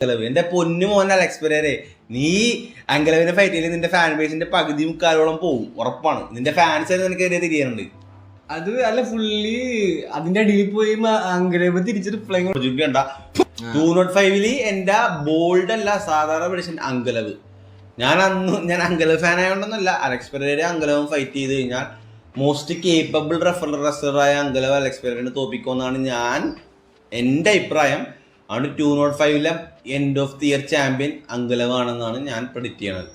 അങ്കലവ് എന്റെ പൊന്നു മോനെ അലക്സ് പെരേരെ നീ അങ്കലവിന്റെ ഫൈറ്റിൽ നിന്റെ ഫാൻ ബേസിന്റെ പകുതി മുക്കാലോളം പോവും. ഉറപ്പാണ്. നിന്റെ ഫാൻസ് നിനക്ക് തിരിയാനുണ്ട്. അത് അല്ല ഫുള്ളി അതിന്റെ അടിയിൽ പോയി അങ്കലവ് തിരിച്ച് റിപ്ലൈ കണ്ട ടു നോട്ട് ഫൈവിൽ എന്റെ ബോൾഡ് അല്ല സാധാരണ മെഡിസിൻ അങ്കലവ് ഞാൻ അന്ന് ഞാൻ അങ്കലവ് ഫാൻ ആയതുകൊണ്ടൊന്നല്ല അലക്സ് പെരേരെ അങ്കലവും ഫൈറ്റ് ചെയ്ത് കഴിഞ്ഞാൽ മോസ്റ്റ് കേപ്പബിൾ റെഫർ റെസ്റ്ററായ അങ്കലവ് അലക്സ് തോപ്പിക്കുമെന്നാണ് ഞാൻ എന്റെ അഭിപ്രായം. ആണ് two nought ഫൈവിലെ end of the year champion Ankalaev ആണെന്നാണ് ഞാൻ പ്രെഡിക്റ്റ് ചെയ്യണത്.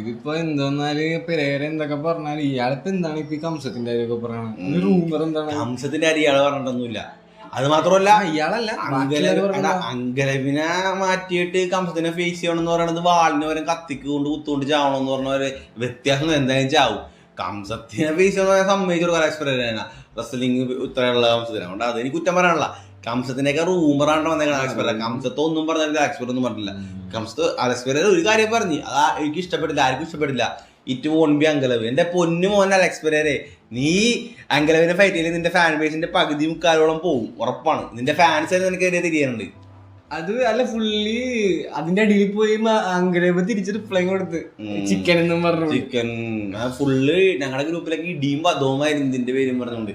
ഇതിപ്പോ എന്തോന്നാൽ പെരേര എന്തൊക്കെ പറഞ്ഞാൽ ഇയാളിപ്പോ എന്താണ് ഇപ്പൊ കംസത്തിന്റെ കാര്യമൊക്കെ പറയണത്? റൂമർ എന്താണ്? ഹംസത്തിന്റെ അരി ഇയാൾ പറഞ്ഞിട്ടൊന്നുമില്ല. അത് മാത്രമല്ല ഇയാളല്ല അങ്കലവിനെ മാറ്റിയിട്ട് കംസത്തിനെ ഫേസ് ചെയ്യണം എന്ന് പറയുന്നത് വാളിനെ വരെ കത്തിക്ക് കൊണ്ട് കുത്തുകൊണ്ട് ചാവണം എന്ന് പറഞ്ഞ ഒരു വ്യത്യാസം എന്തായാലും ചാവും. കംസത്തിനെ ഫേസ് ചെയ്യണം സമ്മതിച്ചു കൊടുക്കാൻ റെസ്ലിംഗ് ഇത്രയുള്ള കംസത്തിനെ. അതുകൊണ്ട് അതെനിക്ക് കുറ്റം പറയാനുള്ള കംസത്തിനൊക്കെ റൂമറാണ് വന്നേക്കണം ആക്സ്പെർ കംസത്ത് ഒന്നും പറഞ്ഞില്ല ആക്സ്പെർ ഒന്നും പറഞ്ഞില്ല കംസത്ത് അലക്സ്പെർ ഒരു കാര്യം പറഞ്ഞു. അതാ എനിക്ക് ഇഷ്ടപ്പെട്ടില്ല ആർക്കും ഇഷ്ടപ്പെട്ടില്ല. ഇറ്റ് വോൺ ബി അങ്കലവ് എന്റെ പൊന്നു മോൻ അലക്സ്പെരേ നീ അങ്കലവിന്റെ ഫൈറ്റിൽ നിന്റെ ഫാൻ ബേസിന്റെ പകുതി മുക്കാലോളം പോകും ഉറപ്പാണ്. നിന്റെ ഫാൻസ് നിനക്ക് എതിരെ തിരിയാനുണ്ട്. അത് അല്ല ഫുള്ളി അതിന്റെ അടിയിൽ പോയി അങ്കലേബ് തിരിച്ച് റിപ്ലൈ കൊടുത്ത്. ചിക്കൻ എന്നും പറഞ്ഞു ചിക്കൻ ഫുള്ള് ഞങ്ങളുടെ ഗ്രൂപ്പിലൊക്കെ ഇടിയും പദവുമായിരുന്നു ഇതിന്റെ പേരും പറഞ്ഞുകൊണ്ട്.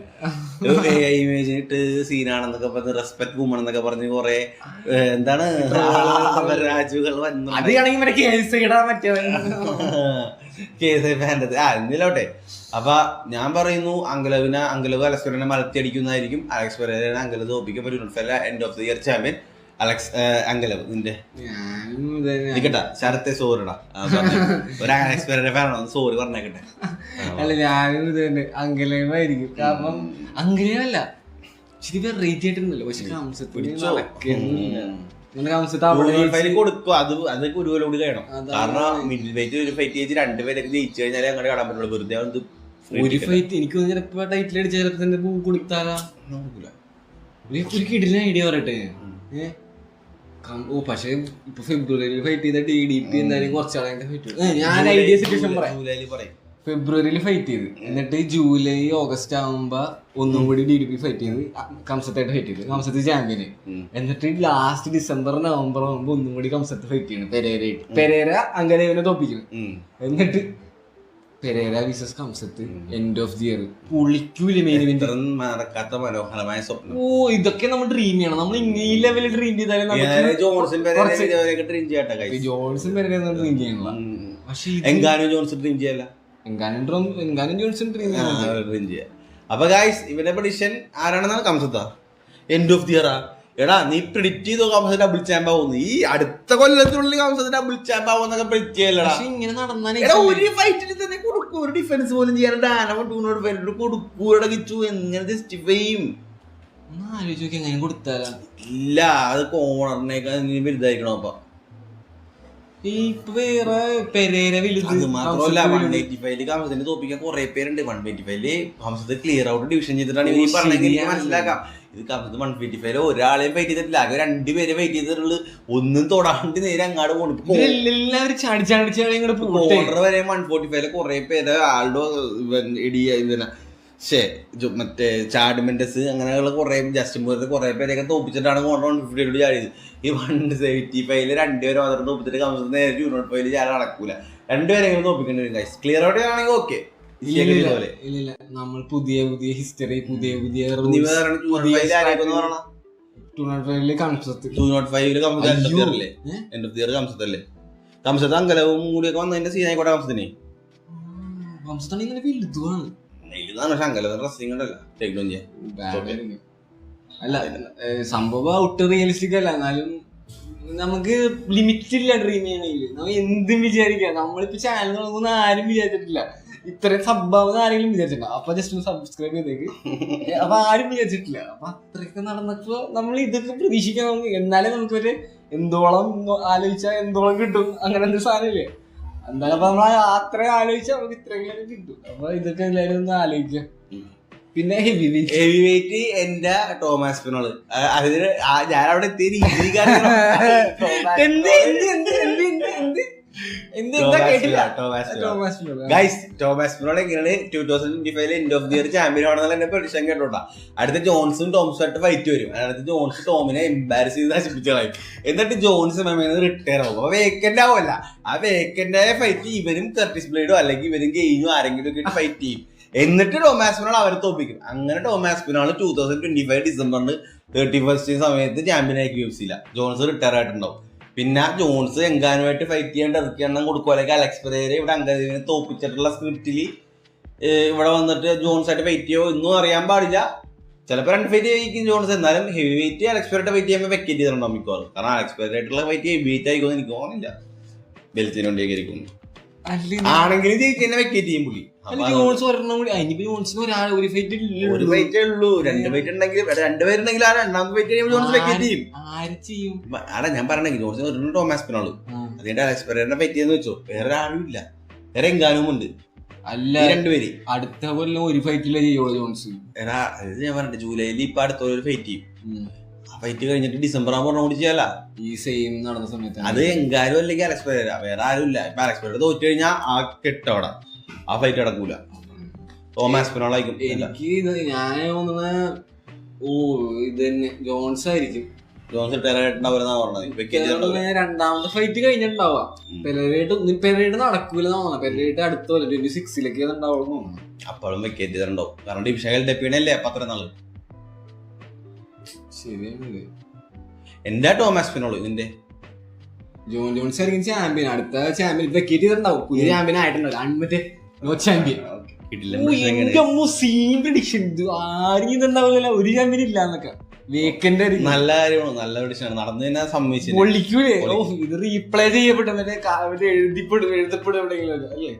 ഇമേജ് ഇട്ട് സീനാണെന്നൊക്കെ പറഞ്ഞ് റെസ്പെക്ട് വുമൺ എന്നൊക്കെ പറഞ്ഞ് കുറെ എന്താണ് രാജുകൾ വന്നു. അത് ആണെങ്കിൽ മറ്റേ കേസ് ഇടാൻ പറ്റിയ കേസ് ഫാന്റെ ആ എന്നിലോട്ടെ അപ്പൊ ഞാൻ പറയുന്നു അങ്കലവിനെ അങ്കലവ് അലക്സ് മലത്തി അടിക്കുന്നതായിരിക്കും അലക്സ് പെരേനെ അങ്കലവ് തോപ്പിക്കാൻ പറ്റും. End of the year champion Alex Ankalaev നിന്റെ. നിക്കട്ടാ ശരത്തെ സോറിടാ. ഒരു സോറി പറഞ്ഞേക്കട്ടെ. അല്ല ഞാനും ഇത് തന്നെ. അങ്കലയുമായിരിക്കും കാരണം അങ്കലയല്ല വെറൈറ്റി പക്ഷെ കൊടുക്കും. അത് അത് ഗുരുവലോട് കഴിയണം. കാരണം മിഡിൽ വെയിറ്റ് ഒരു ഫൈറ്റ് ചെയ്ത് രണ്ടുപേരൊക്കെ ജയിച്ചു കഴിഞ്ഞാലേ അങ്ങോട്ട് കാണാൻ പറ്റുള്ളൂ. വെറുതെ അത് ഒരു ഫൈറ്റ് എനിക്ക് ചിലപ്പോ ടൈറ്റിൽ അടിച്ച ചിലപ്പോ തന്നെ പൂ കൊടുത്താലാ ഒരു ഒരു കിടില ഐഡിയ പറയട്ടെ? പക്ഷെ ഇപ്പൊ ഫെബ്രുവരിയിൽ ഫൈറ്റ് ചെയ്ത ടി ഡി പി എന്തായാലും കുറച്ചാളെ ഫൈറ്റ് ഞാൻ ഐഡിയ സിറ്റുവേഷൻ പറയാം. ജൂലൈയിൽ പറയും. ഫെബ്രുവരിയിൽ ഫൈറ്റ് ചെയ്ത്. എന്നിട്ട് ജൂലൈ ഓഗസ്റ്റ് ആകുമ്പോ ഒന്നും കൂടി ഡി ഡി പി ഫൈറ്റ് ചെയ്ത് കംസത്തായിട്ട് ഫൈറ്റ് ചെയ്ത്. കംസത്ത് ചാമ്പ്യന്. എന്നിട്ട് ലാസ്റ്റ് ഡിസംബർ നവംബർ ആകുമ്പോ ഒന്നും കൂടി കംസത്ത് ഫൈറ്റ് ചെയ്യണം. പെരേരയായിട്ട്. പെരേര അങ്ങനെ തോപ്പിക്കണം. എന്നിട്ട് പെരേര വിസസ് കംസത്ത് എൻഡ് ഓഫ് ദി ഇയർ പുളിക്കൂല മെയിൻ ഇവന്റ് മറക്കാത്ത മനോഹരമായ സ്വപ്നം. ഓ ഇതൊക്കെ നമ്മൾ ഡ്രീം ചെയ്യണം. നമ്മൾ ഇങ്ങനെ ഈ ലെവലിൽ ഡ്രീം ചെയ്താലും ജോൺസൺ ഡ്രീം ചെയ്യട്ടെ. ജോൺസൺ പെരേര ഡ്രീം ചെയ്യണം പക്ഷേ എങ്കാനും ജോൺസൺ ഡ്രീം ചെയ്യല്ല? എങ്കാനും ഡ്രോം എങ്കാനും ജോൺസൺ ഡ്രീം ഡ്രീം ചെയ്യാം. അപ്പൊ ഗായ്സ് ഇവന്റെ പ്രഡിഷൻ ആരാണെന്നാണ് കംസത്ത? എൻഡ് ഓഫ് ദി ഇയറാ എടാ നീ പ്രിഡിക്റ്റ് ചെയ്തോ കംസ ഡബിൾ ചാമ്പ് ആവുന്നു ഈ അടുത്ത കൊല്ലത്തിനുള്ളിൽ കംസ ഡബിൾ ചാമ്പ് ആവുന്നൊക്കെ പ്രിഡിക്റ്റ് ചെയ്യല്ലടാ. പക്ഷെ ഇങ്ങനെ നടന്നാലേ എടാ ഒരു ഫൈറ്റിൽ കൊടുക്കും ഒരു ഡിഫൻസ് പോലും ചെയ്യാൻ ഡാനോ ടൂനോട് വെല്ലു കൊടുക്കൂ എടാ കിച്ചു എങ്ങനെ ജസ്റ്റിഫൈ ചെയ്യും ഒന്ന് ആലോചിച്ച് നോക്കി എങ്ങനെ കൊടുത്താലാ. ഇല്ല അത് കോണറിനേക്കാൾ വലുതായിരിക്കണം അപ്പൊ. ഇപ്പൊ വേറെ പെരേര വലുത്. അത് മാത്രമല്ല കംസത്ത് വൺ വലുത്. എയ്റ്റി ഫൈവിൽ കംസത്തിന് തോപ്പിക്കാൻ കുറെ പേരുണ്ട്. വൺ ഫൈവിൽ ഹംസത്തെ ക്ലിയർ ഔട്ട് ഡിവിഷൻ ചെയ്തിട്ടാണ് ഈ പറഞ്ഞെങ്കിൽ എനിക്ക് മനസ്സിലാക്കാം. ഇത് ഇത് വൺ ട്വന്റി ഫൈവ് ഒരാളെയും വെയിറ്റ് ചെയ്തിട്ടില്ല. ആകെ രണ്ടുപേരെ വെയിറ്റ് ചെയ്തിട്ടുള്ളൂ. ഒന്നും തൊടാണ്ട് നേരെ അങ്ങാട് കോർണർ വരെ വൺ ഫോർട്ടി ഫൈവ് കുറെ പേര് ആളുടെ ഇവൻ ഇടി ഇവന ഷേ മറ്റേ ചാഡ്മെന്റസ് അങ്ങനെയുള്ള കുറെ ജസ്റ്റിൻ പോലത്തെ കുറെ പേരെയൊക്കെ തോപ്പിച്ചിട്ടാണ് കോർണർ വൺ ഫൈവ് ചാടിയത്. ഈ വൺ സെവന്റി ഫൈവിൽ രണ്ടുപേരും മാത്രം തോപ്പിച്ചിട്ട് കമ്പനി നേരെ ടു നോട്ട് ഫൈവിൽ ചാടാൻ നടക്കൂല. രണ്ടുപേരെങ്കിലും തോപ്പിക്കേണ്ടി വരും ക്ലിയർ ആയിട്ട് ആണെങ്കിൽ ഓക്കെ ഇല്ല, ഇല്ല, ഇല്ല, ഇല്ല, ഇല്ല. നമ്മൾ പുതിയ പുതിയ ഹിസ്റ്ററി പുതിയ പുതിയ കംസത്ത് അങ്കലവും കൂടിയൊക്കെ വന്നതിന്റെ സീൻ ആയിക്കോട്ടെ കംസത്തിന് കംസത്താണ് ഇങ്ങനെ പക്ഷെ അങ്കലം ഉണ്ടല്ലോ. Okay. അല്ല സംഭവം ഔട്ട് റിയലിസ്റ്റിക് അല്ല. എന്നാലും നമുക്ക് ലിമിറ്റ് ഇല്ല ഡ്രീം ചെയ്യണമെങ്കിൽ നമ്മൾ എന്തും വിചാരിക്കാം. നമ്മളിപ്പോ ചാനൽ തുടങ്ങുന്ന ആരും വിചാരിച്ചിട്ടില്ല. ഇത്രയും സംഭവം ആരെങ്കിലും വിചാരിച്ചിട്ടില്ല അപ്പൊ ജസ്റ്റ് ഒന്ന് സബ്സ്ക്രൈബ് ചെയ്തേക്ക്. അപ്പൊ ആരും വിചാരിച്ചിട്ടില്ല. അപ്പൊ അത്രയൊക്കെ നടന്നപ്പോ നമ്മൾ ഇതൊക്കെ പ്രതീക്ഷിക്കാൻ നമുക്ക്. എന്നാലേ നമുക്കൊരു എന്തോളം ആലോചിച്ചാൽ എന്തോളം കിട്ടും അങ്ങനെ എന്തൊരു സാധനമില്ലേ? എന്തായാലും അപ്പൊ നമ്മൾ അത്രയും ആലോചിച്ചാൽ നമുക്ക് ഇത്രയും കിട്ടും. അപ്പൊ ഇതൊക്കെ എല്ലാവരും ഒന്ന് ആലോചിക്കാം. പിന്നെ ഹെവി വെയിറ്റ് ഹെവി വെയിറ്റ് എന്റെ ടോമാസ്പിനോൾ അതിന് ഞാൻ അവിടെ എത്തിയ രീതി കാരണം Tomas two thousand twenty five end of the year champion ആണെന്നുള്ള എന്നെ പ്രഡിക്ഷൻ കേട്ടോട്ടാ. അടുത്ത ജോൺസും ടോംസും ആയിട്ട് ഫൈറ്റ് വരും. അടുത്ത ജോൺസ് ടോമിനെ എംബാരസ് ചെയ്ത് നശിപ്പിച്ചു കളയും. എന്നിട്ട് ജോൺസ് മെമ്മേന്ന് റിട്ടയർ ആവും. അപ്പൊ വേക്കന്റ് ആവുമല്ല. ആ വേക്കന്റ് ആയ ഫൈറ്റ് ഇവരും കർട്ടിസ് ബ്ലേഡോ അല്ലെങ്കിൽ ഇവരും ഗെയിനും ആരെങ്കിലും ഒക്കെ ഫൈറ്റ് ചെയ്യും. എന്നിട്ട് ടോമാസ് മിനോൾ അവരെ തോപ്പിക്കും അങ്ങനെ ടോമാസ് മിനോൾ ടൂ തൗസൻഡ് ട്വന്റി ഫൈവ് ഡിസംബറിൽ തേർട്ടി ഫസ്റ്റ് സമയത്ത് ചാമ്പ്യൻ ആയി യു സിയില്ല ജോൺസ് റിട്ടയർ ആയിട്ടുണ്ടാവും. പിന്നെ ജോൺസ് എങ്കാനുമായിട്ട് ഫൈറ്റ് ചെയ്യേണ്ട ഇറക്കി എണ്ണം കൊടുക്കുക അല്ലെങ്കിൽ അലക്സ് പെരേര ഇവിടെ അങ്കദീവിനെ തോപ്പിച്ചിട്ടുള്ള സ്ക്രിപ്റ്റിൽ ഇവിടെ വന്നിട്ട് ജോൺസ് ആയിട്ട് ഫൈറ്റ് ചെയ്യോ? ഒന്നും അറിയാൻ പാടില്ല. ചിലപ്പോൾ രണ്ട് ഫൈറ്റ് ചെയ്യിക്കും ജോൺസ്. എന്നാലും heavy weight Alex Pereira fight ചെയ്യുമ്പോൾ വെക്കേറ്റ് ചെയ്തിട്ടുണ്ടോ മിക്കവാറും? കാരണം അലക്സ് ആയിട്ടുള്ള ഫൈറ്റ് ഹെവി വെയിറ്റ് ആയിക്കോന്ന് എനിക്ക് തോന്നുന്നില്ല. ബെൽറ്റിന് വേണ്ടിയായിരിക്കും അല്ല, ആണെങ്കിലും ജയിച്ച് തന്നെ വെക്കേറ്റ് ചെയ്യും പുള്ളി. ജോൺസ് ഒരെണ്ണം കൂടി അതിനിപ്പോ ജോൺസിന് ഒരാൾ ഒരു ഫൈറ്റ് ഒരു ഫൈറ്റേ ഉള്ളൂ. രണ്ട് ഫൈറ്റ് ഉണ്ടെങ്കിൽ രണ്ടുപേരുണ്ടെങ്കിൽ ആ രണ്ടാമത്തെ ഫൈറ്റ് ചെയ്യുമ്പോൾ ജോൺസ് വെക്കേറ്റ് ചെയ്യും. ആര് ചെയ്യും? ആടാ ഞാൻ പറഞ്ഞെങ്കിൽ ജോൺസിന് ഒരെണ്ണം ടോമാസ് പിന്നുള്ളൂ ആ. അതിന്റെ അലക്സ് പെരേറിനെ ഫൈറ്റ് ചെയ്യുന്ന വെച്ചോ. വേറെ ആരും ഇല്ല. വേറെ എങ്കാനും ഉണ്ട്. അല്ല രണ്ടുപേര് അടുത്ത കൊല്ലം ഒരു ഫൈറ്റിലെ ചെയ്യുള്ളൂ ജോൺസ് എടാ അത് ഞാൻ പറഞ്ഞിട്ട് ജൂലൈയിൽ ഇപ്പൊ അടുത്ത ഒരു ഫൈറ്റ് ചെയ്യും. ഫൈറ്റ് കഴിഞ്ഞിട്ട് ഡിസംബർ ആകുമ്പോൾ ചെയ്യാല? ഈ സെയിം നടന്ന സമയത്ത് അത് എങ്കാരും അല്ലെങ്കിൽ അലക്സ് പെരേര. വേറെ ആരും ഇല്ല. ഇപ്പൊ അലക്സ് പെരേര തോറ്റു കഴിഞ്ഞാൽ ആ കെട്ടവിടെ. ആ ഫൈറ്റ് നടക്കൂല. തോമസ് പിന്നോളായിരിക്കും എനിക്ക് ഇത് ഞാൻ തോന്നുന്ന ഓ ഇത് തന്നെ ജോൺസ് ആയിരിക്കും. ജോൺസ് പറഞ്ഞത്. രണ്ടാമത്തെ ഫൈറ്റ് കഴിഞ്ഞിട്ടുണ്ടാവുക. പെരേട്ട് പെരേട്ട് നടക്കൂല തോന്നുന്നു. പെരേട്ട് അടുത്ത പോലെ ട്വന്റി സിക്സിലേക്ക് ഉണ്ടാവുള്ളൂ തോന്നുന്നു. അപ്പോഴും വെക്കേറ്റ് ചെയ്തിട്ടുണ്ടാവും. കാരണം ഡിവിഷകൽ ഡെപ്പിണല്ലേ അപ്പൊ അത്ര നാൾ. ശരിയാണ് എന്റെ ടോമാസ് പിന്നോളൂ ഇതിന്റെ? ജോൺ ജോൺസ് ആയിരിക്കും ചാമ്പ്യൻ അടുത്ത ചാമ്പ്യൻ വെക്കേറ്റ് ചെയ്തിട്ടുണ്ടാവും പുതിയ ചാമ്പ്യൻ ആയിട്ടുണ്ടാവും അൺമറ്റേ നോ ചാമ്പ്യൻ സീൻ പ്രഡിക്ഷൻ ഇത് ആരും ഇതുണ്ടാവില്ല ഒരു ചാമ്പ്യൻ ഇല്ല എന്നൊക്കെ. വേക്കന്റ് നല്ല കാര്യമാണ്. നല്ല നടന്നു തന്നെ ഓ ഇത് റീപ്ലേ ചെയ്യപ്പെട്ടു മറ്റേ കാ- മറ്റേ എഴുതിപ്പെടും എഴുതപ്പെടും എവിടെയെങ്കിലും അല്ലേ?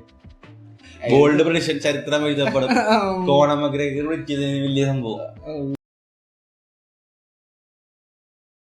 ഗോൾഡ് പ്രഡിഷൻ ചരിത്രം എഴുതപ്പെടും. കോണ മഗ്രേഗർ വലിയ സംഭവം.